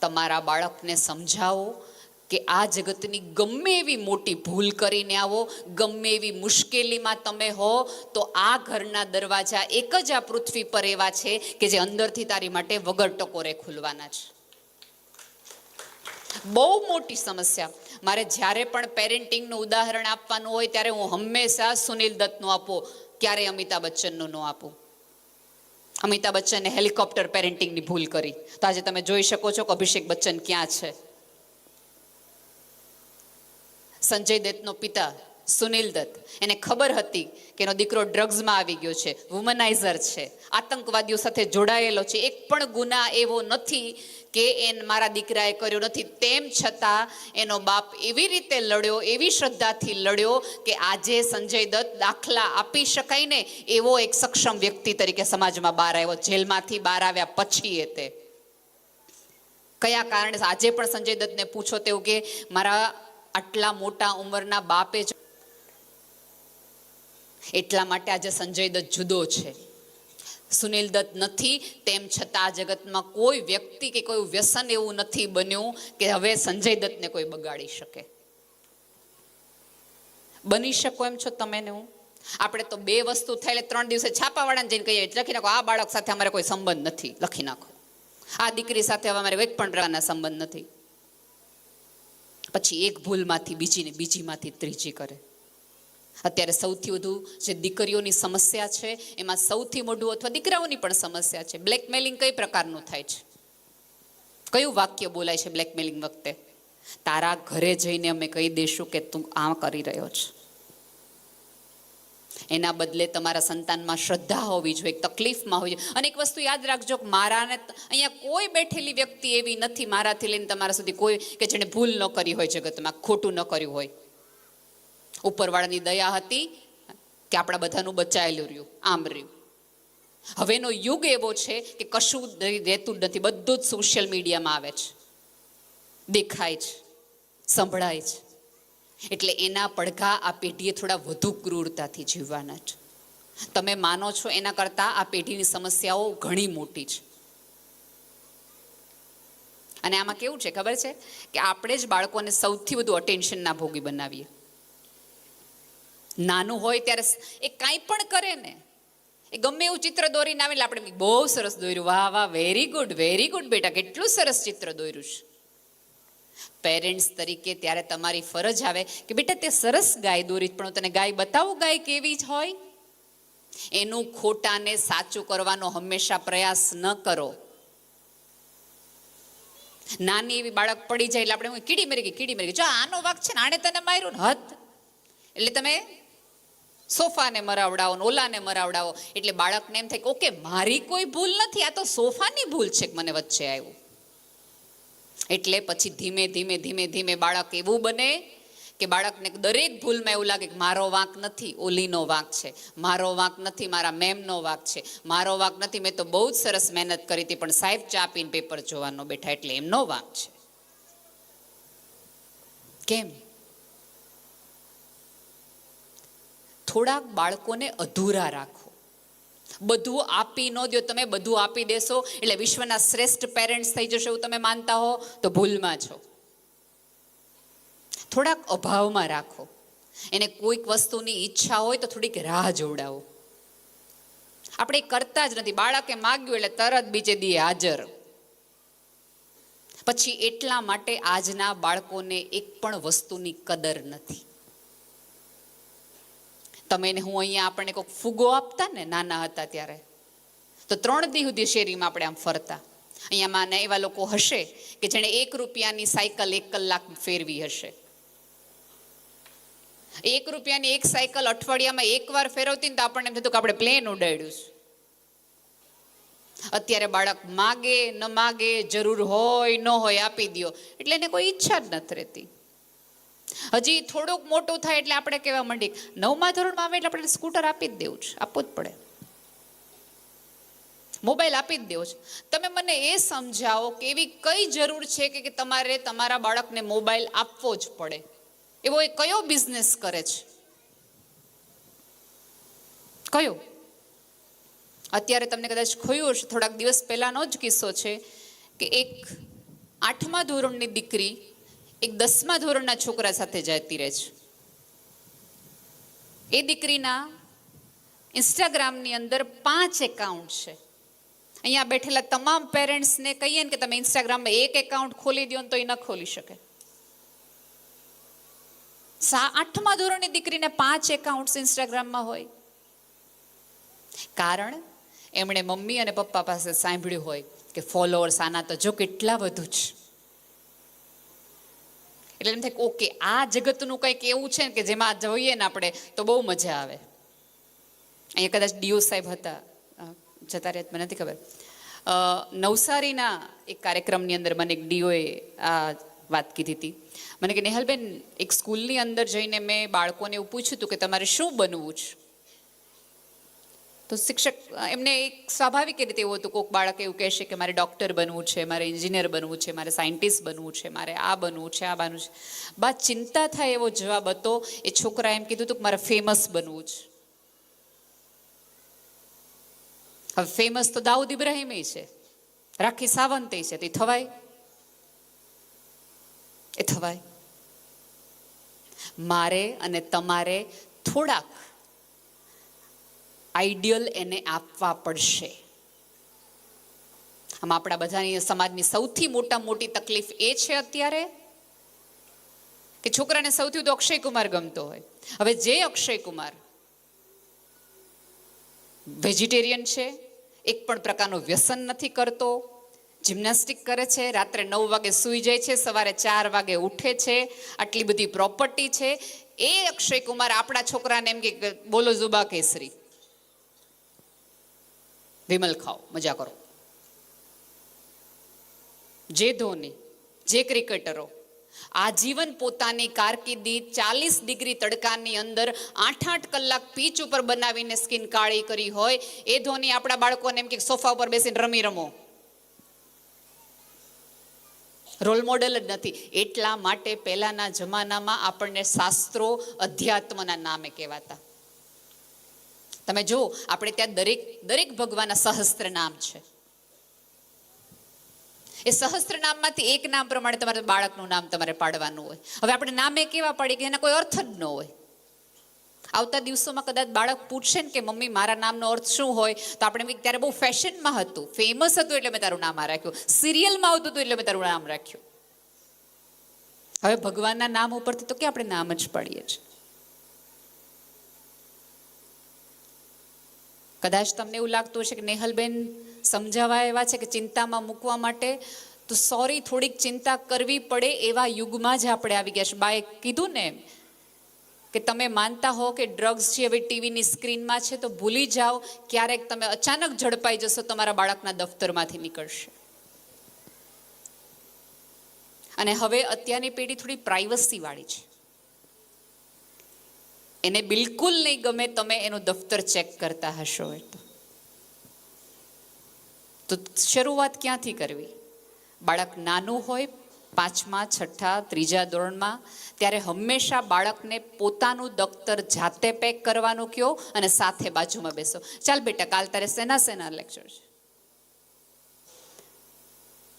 તમારા બાળકને સમજાવો કે આ જગતની ગમે એવી મોટી ભૂલ કરીને આવો, ગમે એવી મુશ્કેલીમાં તમે હો, તો આ ઘરના દરવાજા એક જ આ પૃથ્વી પર એવા છે કે જે અંદરથી તારી માટે વગર ટકોરે ખુલવાના છે. બહુ મોટી સમસ્યા. મારે જ્યારે પણ પેરેન્ટિંગનું ઉદાહરણ આપવાનું હોય ત્યારે હું હંમેશા સુનિલ દત્તનું આપું, ક્યારે અમિતાભ બચ્ચનનું ન આપું. અમિતાભ બચ્ચને હેલિકોપ્ટર પેરેન્ટિંગની ભૂલ કરી. તો આજે તમે જોઈ શકો છો કે અભિષેક બચ્ચન ક્યાં છે. સંજય દત્તનો પિતા સુનિલ દત્ત. એને ખબર હતી કે એનો દીકરો ડ્રગ્સમાં આવી ગયો છે વુમનાઇઝર છે, આતંકવાદીઓ સાથે જોડાયેલો છે. એક પણ ગુના એવો નથી કે એન મારા દીકરાએ કર્યો નથી. તેમ છતાં એનો બાપ એવી રીતે લડ્યો, એવી શ્રદ્ધાથી લડ્યો કે આજે સંજય દત્ત દાખલા આપી શકાય ને એવો એક સક્ષમ વ્યક્તિ તરીકે સમાજમાં બહાર આવ્યો. જેલમાંથી બહાર આવ્યા પછી એ તે. કયા કારણે? આજે પણ સંજય દત્તને પૂછો તેવું કે મારા આટલા મોટા ઉંમરના બાપે જ એટલા માટે આજે સંજય દત્ત જુદો છે. સુનિલ દત્ત નથી, તેમ છતાં આ જગતમાં કોઈ વ્યક્તિ કે કોઈ વ્યસન એવું નથી બન્યું કે હવે સંજય દત્તને કોઈ બગાડી શકે. બની શકો એમ છો તમે ને હું? આપણે તો બે વસ્તુ થાય ત્રણ દિવસે છાપાવાળાને જઈને કહીએ લખી નાખો, આ બાળક સાથે અમારે કોઈ સંબંધ નથી. લખી નાખો. આ દીકરી સાથે હવે અમારે એક પણ પ્રકારના સંબંધ નથી. પછી એક ભૂલમાંથી બીજીને બીજીમાંથી ત્રીજી કરે. અત્યારે સૌથી વધુ જે દીકરીઓની સમસ્યા છે, એમાં સૌથી મોઢું અથવા દીકરાઓની પણ સમસ્યા છે. બ્લેકમેલિંગ કઈ પ્રકારનું થાય છે? કયું વાક્ય બોલાય છે બ્લેકમેલિંગ વખતે? તારા ઘરે જઈને અમે કહી દઈશું કે તું આ કરી રહ્યો છે. એના બદલે તમારા સંતાનમાં શ્રદ્ધા હોવી જોઈએ, તકલીફમાં હોવી જોઈએ. અને એક વસ્તુ યાદ રાખજો કે મારાને અહીંયા કોઈ બેઠેલી વ્યક્તિ એવી નથી મારાથી લઈને તમારા સુધી કોઈ કે જેણે ભૂલ ન કરી હોય જગતમાં, ખોટું ન કર્યું હોય. ઉપરવાળાની દયા હતી કે આપણા બધાનું બચાયેલું રહ્યું, આમ રહ્યું. હવેનો યુગ એવો છે કે કશું રહેતું નથી, બધું જ સોશિયલ મીડિયામાં આવે છે. દેખાય છે, સંભળાય છે. એટલે એના પડઘા આ પેઢીએ થોડા વધુ ક્રૂરતાથી જીવવાના છે. તમે માનો છો એના કરતાં આ પેઢીની સમસ્યાઓ ઘણી મોટી છે. અને આમાં કેવું છે ખબર છે? કે આપણે જ બાળકોને સૌથી વધુ અટેન્શનના ભોગી બનાવીએ. નાનું હોય ત્યારે એ કાંઈ પણ કરે ને, એ ગમે એવું ચિત્ર દોરીને આવે આપણે બહુ સરસ દોર્યું. વાહ વાહ વેરી ગુડ વેરી ગુડ બેટા, કેટલું સરસ ચિત્ર દોર્યું છે. પેરેન્ટ્સ તરીકે ત્યારે તમારી ફરજ આવે કે બેટા, તે સરસ ગાય દોરી, પણ હું તને ગાય બતાવું, ગાય કેવી જ હોય? એનું ખોટાને સાચું કરવાનો હંમેશા પ્રયાસ ન કરો. નાની એવી બાળક પડી જાય એટલે આપણે કીડી મરી ગઈ, કીડી મરી ગઈ. જો આનો વાક છે ને, આણે તને માર્યું હદ. એટલે તમે સોફાને મરાવડાવો ઓલાને મરાવડાવો. એટલે બાળકને એમ થાય ઓકે, મારી કોઈ ભૂલ નથી, આ તો સોફાની ભૂલ છે કે મને વચ્ચે આવ્યું. એટલે પછી ધીમે ધીમે ધીમે ધીમે બાળક એવું બને કે બાળકને દરેક ભૂલમાં એવું લાગે કે, મારો વાંક નથી, ઓલીનો વાંક છે. મારો વાંક નથી, મારા મેમનો વાંક છે. મારો વાંક નથી. મેં તો બહુ જ સરસ મહેનત કરી હતી, પણ સાહેબ ચા પીને પેપર જોવાનો બેઠા, એટલે એમનો વાંક છે. કેમ? થોડાક બાળકોને અધૂરા રાખો. બધું આપી ન દો, તમે બધું આપી દેશો, એટલે વિશ્વના શ્રેષ્ઠ પેરેન્ટ્સ થઈ જશો એવું તમે માનતા હો, તો ભૂલમાં છો. થોડાક અભાવમાં રાખો. એને કોઈક વસ્તુની ઈચ્છા હોય તો થોડીક રાહ જોડાવો આપણે કરતા જ નથી. બાળકે માગ્યું એટલે તરત બીજે દી હાજર. પછી એટલા માટે આજના બાળકોને એક પણ વસ્તુની કદર નથી. તમે એને હું અહીંયા આપણને કોઈક ફુગો આપતા ને, નાના હતા ત્યારે. તો ત્રણ દી સુધી શેરીમાં આપણે આમ ફરતા. અહીંયા માને એવા લોકો હશે કે જેણે એક રૂપિયાની સાયકલ એક કલાક ફેરવી હશે. એક રૂપિયાની એક સાયકલ અઠવાડિયામાં એકવાર ફેરવતી ને તો આપણને એમ થતું કે આપણે પ્લેન ઉડાડ્યું છે. અત્યારે બાળક માગે, ન માગે, જરૂર હોય, ન હોય, આપી દો એટલે એને કોઈ ઈચ્છા જ નથી રહેતી. હજી થોડુંક મોટું થાય એટલે આપણે કહેવા માંડીએ નવમા ધોરણમાં આવે એટલે આપણે સ્કૂટર આપી જ દેવું છે, આપવું જ પડે. મોબાઈલ આપી જ દેવો છે. તમે મને એ સમજાવો કે એવી કઈ જરૂર છે કે તમારે તમારા બાળકને મોબાઈલ આપવો જ પડે? એવો એ કયો બિઝનેસ કરે છે? કયો? અત્યારે તમને કદાચ ખોયું હશે, થોડાક દિવસ પહેલાનો જ કિસ્સો છે કે એક આઠમા ધોરણની દીકરી એક દસમા ધોરણના છોકરા સાથે જતી રહે છે. એ દીકરીના ઇન્સ્ટાગ્રામની અંદર પાંચ એકાઉન્ટ છે. અહીંયા બેઠેલા તમામ પેરેન્ટ્સને કહીએ ને કે તમે ઇન્સ્ટાગ્રામમાં એક એકાઉન્ટ ખોલી દો ને તો એ ન ખોલી શકે. સા આઠમા ધોરણની દીકરીને પાંચ એકાઉન્ટ્સ ઇન્સ્ટાગ્રામમાં હોય. કારણ એમણે મમ્મી અને પપ્પા પાસે સાંભળ્યું હોય કે ફોલોઅર્સ આના તો જો કેટલા વધુ છે એટલે એમ થાય ઓકે, આ જગતનું કંઈક એવું છે કે જેમાં જોઈએ ને આપણે, તો બહુ મજા આવે. અહીંયા કદાચ ડીઓ સાહેબ હતા. જતા રહ્યા મને નથી ખબર. નવસારીના એક કાર્યક્રમની અંદર મને એક ડીઓએ આ વાત કીધી હતી. મને કે, નેહલબેન, એક સ્કૂલની અંદર જઈને મેં બાળકોને એવું પૂછ્યું હતું કે, તમારે શું બનવું છે? તો શિક્ષક એમને એક સ્વાભાવિક રીતે એવું હતું કોઈક બાળક એવું કહેશે કે મારે ડૉક્ટર બનવું છે, મારે એન્જિનિયર બનવું છે, મારે સાયન્ટિસ્ટ બનવું છે, મારે આ બનવું છે, આ બનવું છે. બા, ચિંતા થાય એવો જવાબ હતો, એ છોકરા એમ કીધું હતું કે મારે ફેમસ બનવું છે. હવે ફેમસ તો દાઉદ ઇબ્રાહિમ છે. રાખી સાવંતે છે. તે થવાય? એ થવાય. મારે અને તમારે થોડાક આઈડિયલ એને આપવા પડશે. આમ આપણા બધાની સમાજની સૌથી મોટા મોટી તકલીફ એ છે અત્યારે કે છોકરાને સૌથી વધુ અક્ષય કુમાર ગમતો હોય. હવે જે અક્ષય કુમાર વેજીટેરિયન છે, એક પણ પ્રકારનું વ્યસન નથી કરતો, જિમ્નાસ્ટિક કરે છે, રાત્રે નવ વાગે સૂઈ જાય છે, સવારે ચાર વાગે ઉઠે છે, આટલી બધી પ્રોપર્ટી છે. એ અક્ષય કુમાર આપણા છોકરાને એમ કે બોલો જુબા કેસરી. વિમલ ખાઓ, મજા કરો. જે ધોની, જે ક્રિકેટરો આજીવન પોતાની કારકિર્દી ચાલીસ ડિગ્રી તડકાની અંદર આઠ આઠ કલાક પીચ ઉપર બનાવીને સ્કિન કાળી કરી હોય, એ ધોની આપણા બાળકોને એમ કે સોફા ઉપર બેસીને રમી રમો. રોલ મોડેલ જ નથી. એટલા માટે પહેલાના જમાનામાં આપણને શાસ્ત્રો અધ્યાત્મના નામે કહેવાતા. તમે જો આપણે ત્યાં દરેક દરેક ભગવાનના સહસ્ત્ર નામ છે. એ સહસ્ત્ર નામમાંથી એક નામ પ્રમાણે તમારે બાળકનું નામ તમારે પાડવાનું હોય. હવે આપણે નામે કેવા પાડીએ કે એના કોઈ અર્થ જ ન હોય. આવતા દિવસોમાં કદાચ બાળક પૂછશે ને કે, મમ્મી, મારા નામનો અર્થ શું હોય? તો આપણે ત્યારે બહુ ફેશનમાં હતું. ફેમસ હતું એટલે મેં તારું નામ રાખ્યું. સિરિયલમાં આવતું હતું એટલે મેં તારું નામ રાખ્યું. હવે ભગવાનના નામ ઉપરથી તો કે આપણે નામ જ પાડીએ છીએ? કદાચ તમને એવું લાગતું હશે કે નેહલબેન સમજાવવા એવા છે કે ચિંતામાં મૂકવા માટે, તો સોરી થોડીક ચિંતા કરવી પડે એવા યુગમાં જ આપણે આવી ગયા છે. બાએ કીધું ને કે તમે માનતા હો કે ડ્રગ્સ જે હવે ટીવીની સ્ક્રીનમાં છે, તો ભૂલી જાઓ, ક્યારેક તમે અચાનક ઝડપાઈ જશો, તમારા બાળકના દફતરમાંથી નીકળશે. અને હવે અત્યારની પેઢી થોડી પ્રાઇવસીવાળી છે. એને બિલકુલ નહીં ગમે તમે એનું દફતર ચેક કરતા હશો તો. તો શરૂઆત ક્યાંથી કરવી? બાળક નાનું હોય, પાંચમા, છઠ્ઠા, ત્રીજા ધોરણમાં, ત્યારે હંમેશા બાળકને પોતાનું દફતર જાતે પેક કરવાનું કહો અને સાથે બાજુમાં બેસો. ચાલ બેટા, કાલ તારે સેના સેના લેક્ચર છે.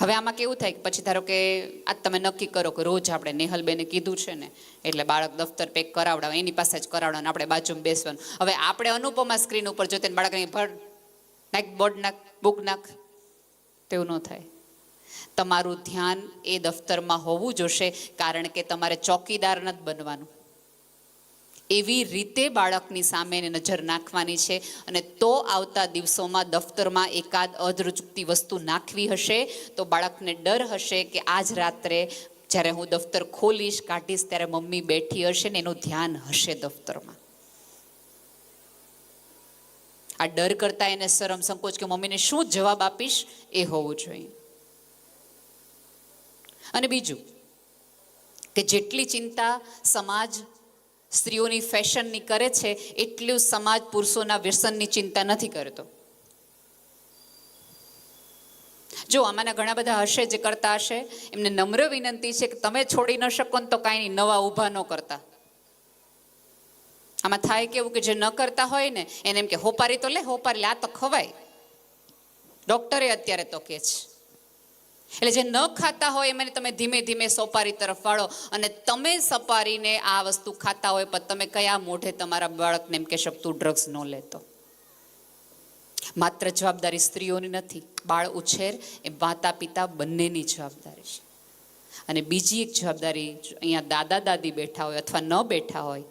હવે આમાં કેવું થાય કે પછી ધારો કે આજ તમે નક્કી કરો કે રોજ આપણે નેહલબેને કીધું છે ને, એટલે બાળક દફતર પેક કરાવડાવે, એની પાસે જ કરાવડાવે આપણે બાજુમાં બેસવાનું. હવે આપણે અનુપમા સ્ક્રીન ઉપર જોતે ને બાળક અહીં ભર નાખ, બોર્ડ નાખ, બુક નાખ, તેવું ન થાય. તમારું ધ્યાન એ દફતરમાં હોવું જોશે, કારણ કે તમારે ચોકીદાર નથી બનવાનું. એવી રીતે બાળકની સામે નજર નાખવાની છે અને તો આવતા દિવસોમાં દફતરમાં એકાદ અધરુચતી વસ્તુ નાખવી હશે તો બાળકને ડર હશે કે આજ રાત્રે જ્યારે હું દફતર ખોલીશ, કાઢીશ, ત્યારે મમ્મી બેઠી હશે ને એનું ધ્યાન હશે દફતરમાં. આ ડર કરતા એને શરમ સંકોચ કે મમ્મીને શું જવાબ આપીશ એ હોવું જોઈએ. અને બીજું કે જેટલી ચિંતા સમાજ સ્ત્રીઓની ફેશનની કરે છે, એટલું સમાજ પુરુષોના વ્યસનની ચિંતા નથી કરતો. જો આમાંના ઘણા બધા હશે જે કરતા હશે, એમને નમ્ર વિનંતી છે કે તમે છોડી ન શકો ને તો કાંઈ નહીં, નવા ઊભા ન કરતા. આમાં થાય કેવું કે જે ન કરતા હોય ને, એને એમ કે, હોપારી તો લે, હોપારી લે આ તો ખવાય. ડોક્ટરે અત્યારે તો કે છે. એટલે જે ન ખાતા હોય એમને તમે ધીમે ધીમે સોપારી તરફ વાળો અને તમે સપારીને આ વસ્તુ ખાતા હોય પણ તમે કયા મોઢે તમારા બાળકને એમ કહેશો તું ડ્રગ્સ ન લેતો? માત્ર જવાબદારી સ્ત્રીઓની નથી, બાળ ઉછેર એ માતા પિતા બંનેની જવાબદારી છે. અને બીજી એક જવાબદારી અહીંયા દાદા દાદી બેઠા હોય અથવા ન બેઠા હોય